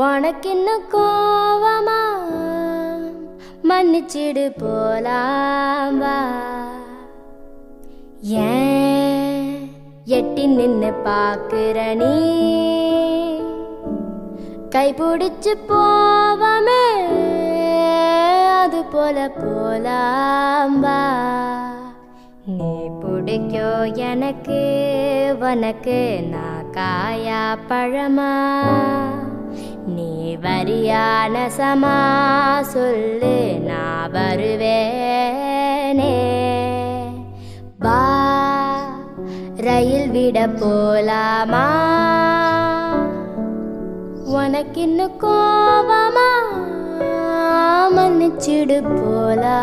உனக்கின்னு கோவமா? மன்னிச்சிடு போலாம் வா ஏன் எட்டி நின்னு பாக்குற நீ? கை பிடிச்சு போவமே அது போல போலாம் வா நீ பிடிக்கோ எனக்கு உனக்கு நான் காயா பழமா? நீ வரியான சமா சொல்லு நான் வருவேனே. வா ரயில் விட போலாமா? உனக்கு இன்னும் கோபமா? மன்னிச்சிடு போலா.